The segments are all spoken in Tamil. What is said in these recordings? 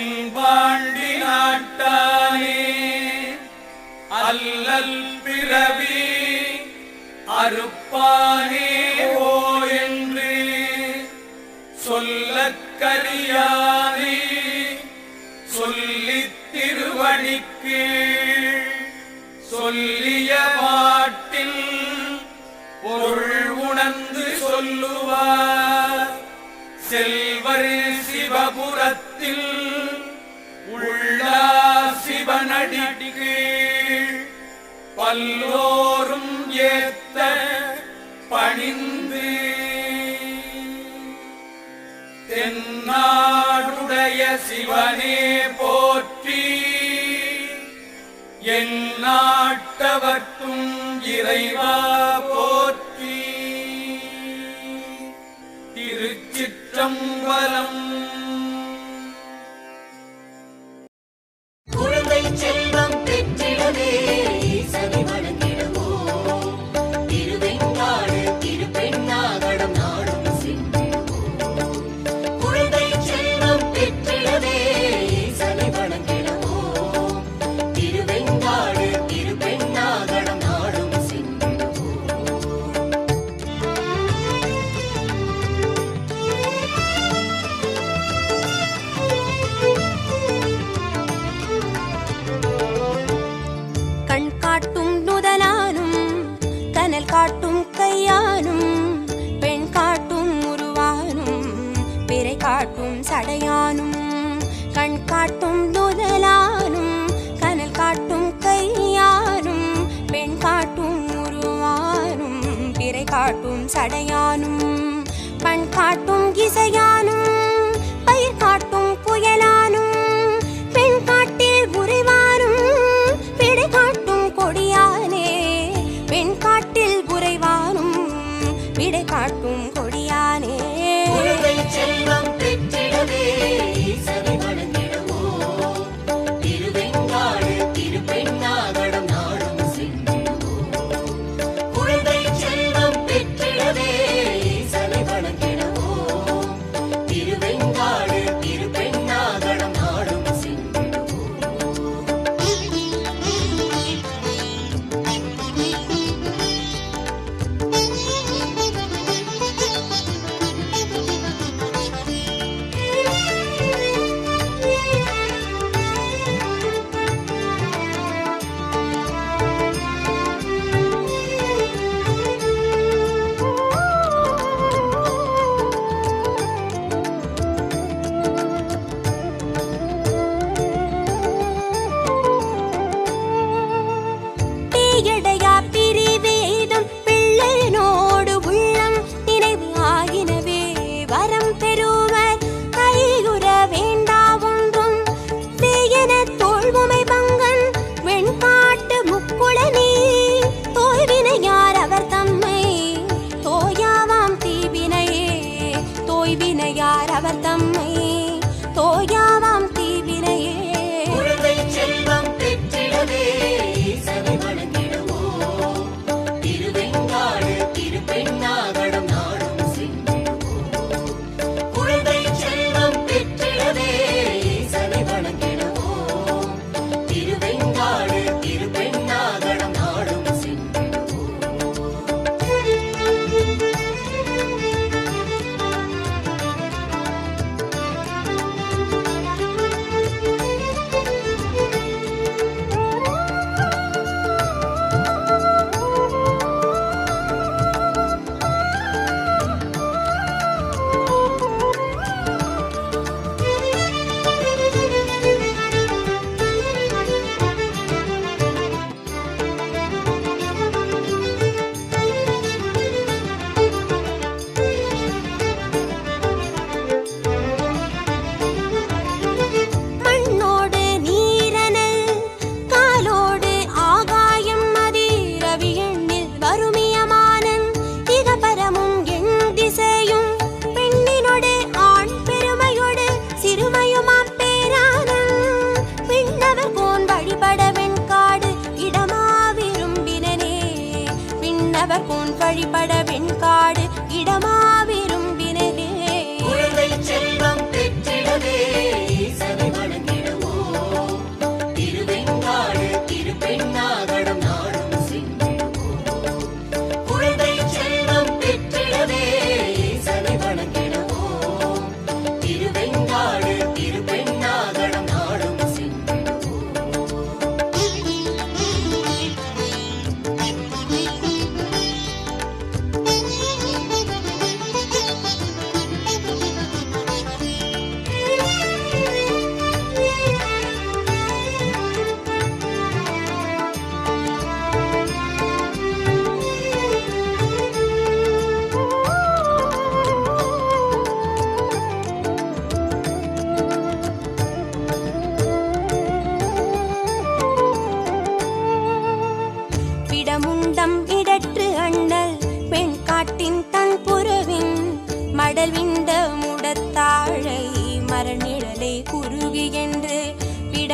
தென்பாண்டி நாட்டானே அல்லல் பிறவி அறுப்பானே ஓ என்று சொல்லக்கரியானே சொல்லித் திருவடிக்கு சொல்லிய பாட்டில் பொருள் உணர்ந்து சொல்லுவார். செல்வர் சிவபுரத்தில் சிவனடிக்கு பல்லோரும் ஏத்த பணிந்து தென்னாடுடைய சிவனே போற்றி என் நாட்டவர்க்கும் இறைவா போற்றி. திருச்சிற்றம்பலம் விடை காட்டும் கொடியானே. செல்வம் தோய்வினையார்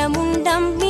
விடமுண்டம் இடற்று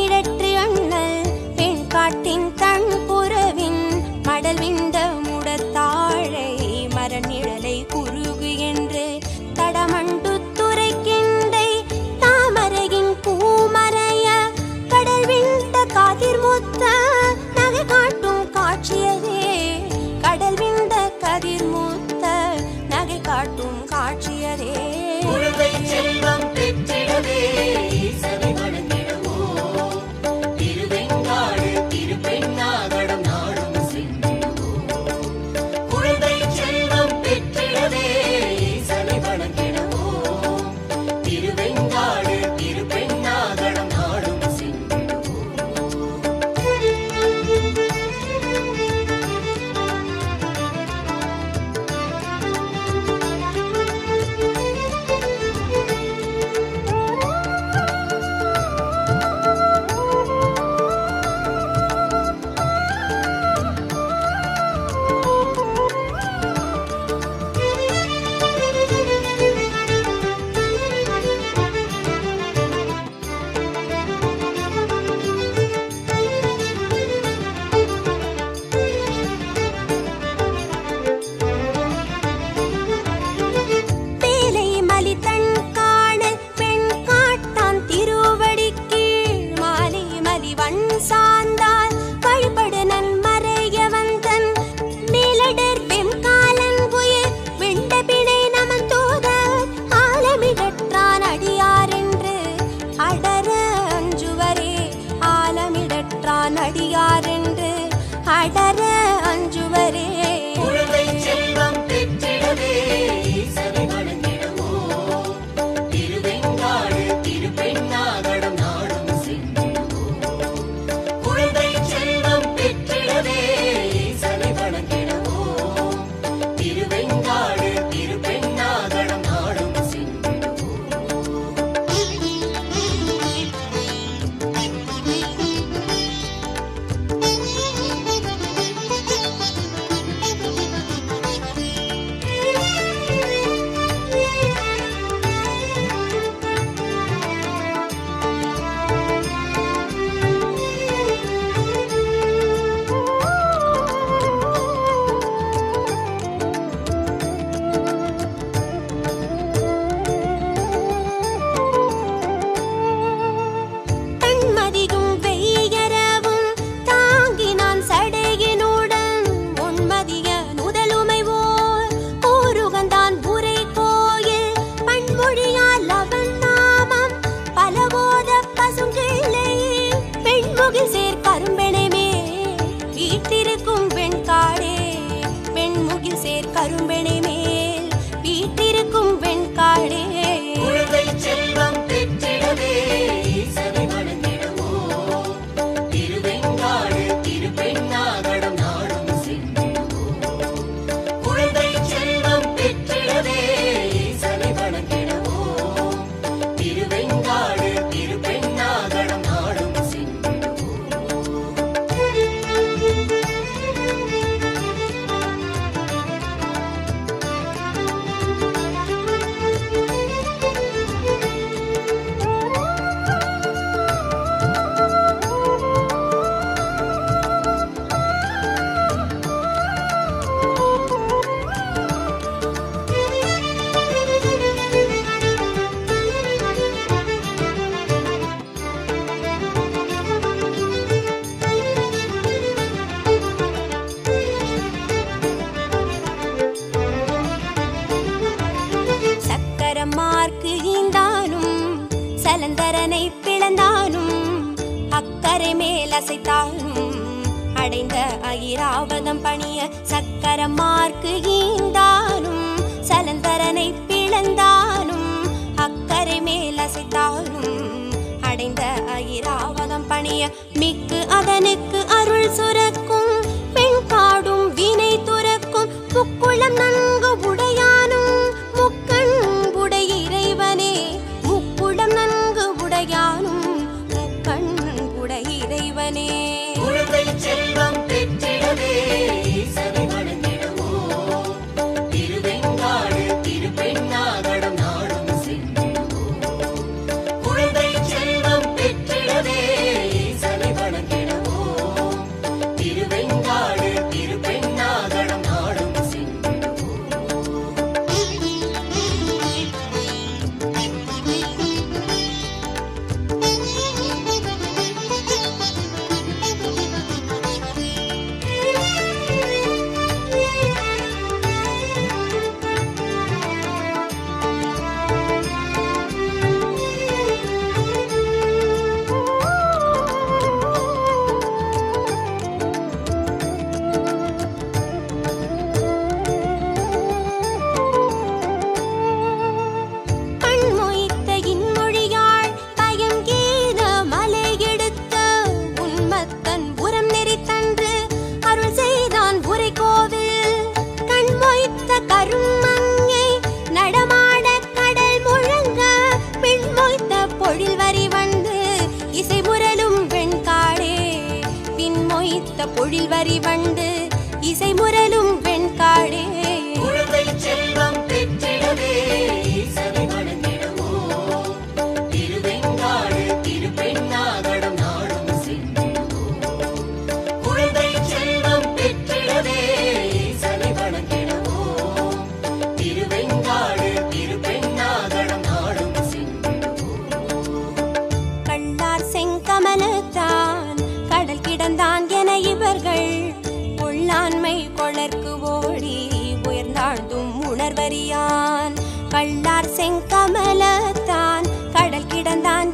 கந்தனுக்கு அருள் சுரக்கும் பெண் காடும் வினை துறக்கும் புக்குளம் நன் தொடர்வரியான் பள்ளார் செங்கமலத்தான் கடல் கிடந்தான்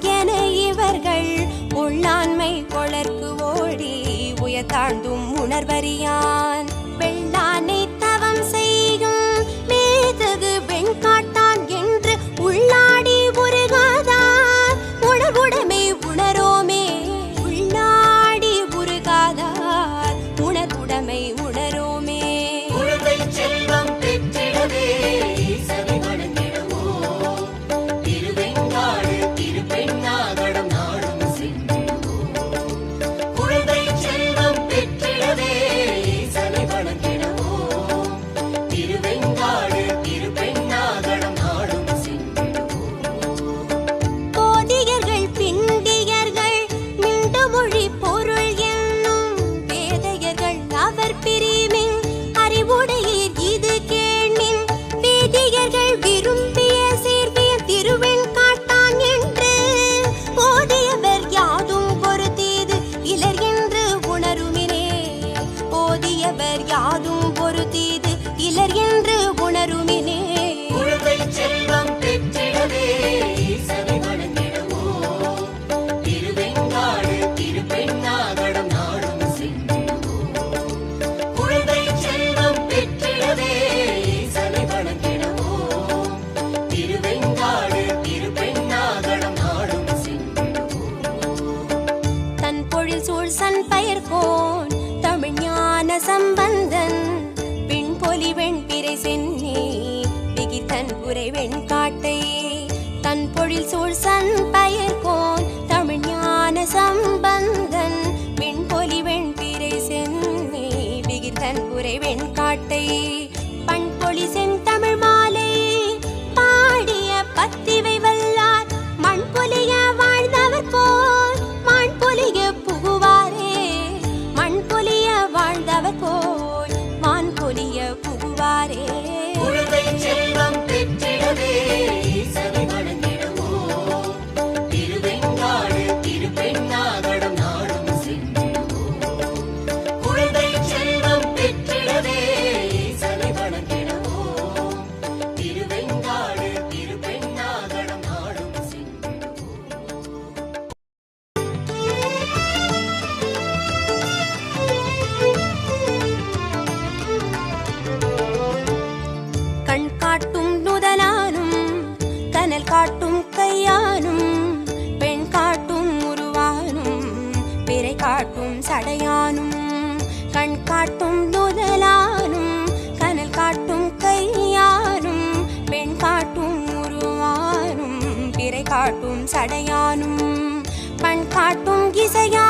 தந்தையே தன் பொழில் சூழ் சன் பயிர்கோ சடையானும் பண் காட்டும் இசையா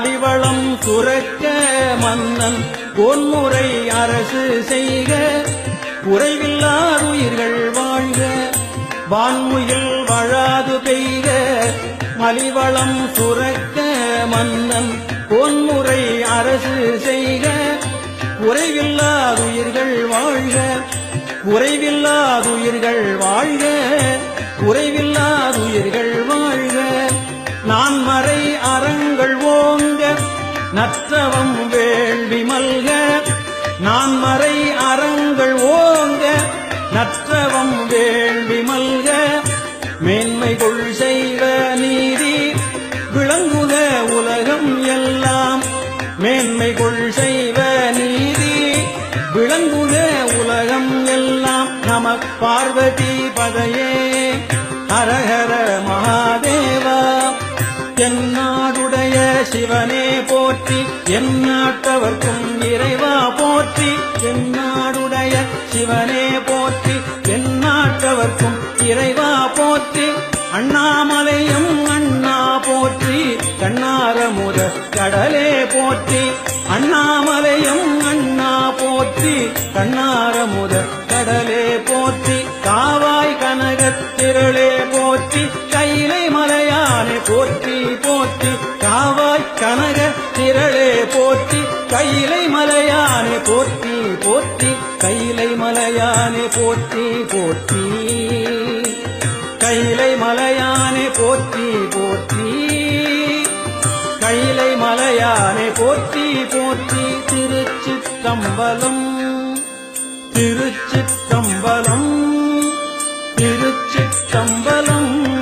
மலிவளம் சுரக்க மன்னன் பொன்முறை அரசு செய்க. குறைவில்லாதுயிர்கள் வாழ்க வான்முயில் வழாது பெய்க. மலிவளம் சுரக்க மன்னன் பொன்முறை அரசு செய்க. குறைவில்லாதுயிர்கள் வாழ்க குறைவில்லாதுயிர்கள் வாழ்க. குறைவில்லாதுயிர்கள் வாழ்க. நான் மறை அறங்கள் ஓங்க நற்றவம் வேள்வி மல்க நான் மறை அறங்கள் ஓங்க. நற்றவம் வேள்வி மல்க மேன்மை கொள் செய்வ நீதி விளங்குக உலகம் எல்லாம். மேன்மை கொள் செய்வ நீதி விளங்குக உலகம் எல்லாம். நம பார்வதி பதையே ஹரஹர மகாதேவா. தென்னாடுடைய சிவனே போற்றி. எந்நாட்டவர்க்கும் இறைவா போற்றி. தென்னாடுடைய சிவனே போற்றி. எந்நாட்டவர்க்கும் இறைவா போற்றி. அண்ணாமலையும் அண்ணா போற்றி. கண்ணாரமுத கடலே போற்றி. அண்ணாமலையும் அண்ணா போற்றி. கண்ணாரமுத கடலே போற்றி. காவாய் கனகத் திரளே போற்றி. கைலை மலையானே போற்றி போற்றி. காவாய் கனக திரளே போற்றி கையிலை மலையானே போற்றி போற்றி கையிலை மலையானே போற்றி போற்றி. கையிலை மலையானே போற்றி போற்றி. கையிலை மலையானே போற்றி போற்றி. திருச்சிற்றம்பலம் திருச்சிற்றம்பலம் திருச்சிற்றம்பலம்.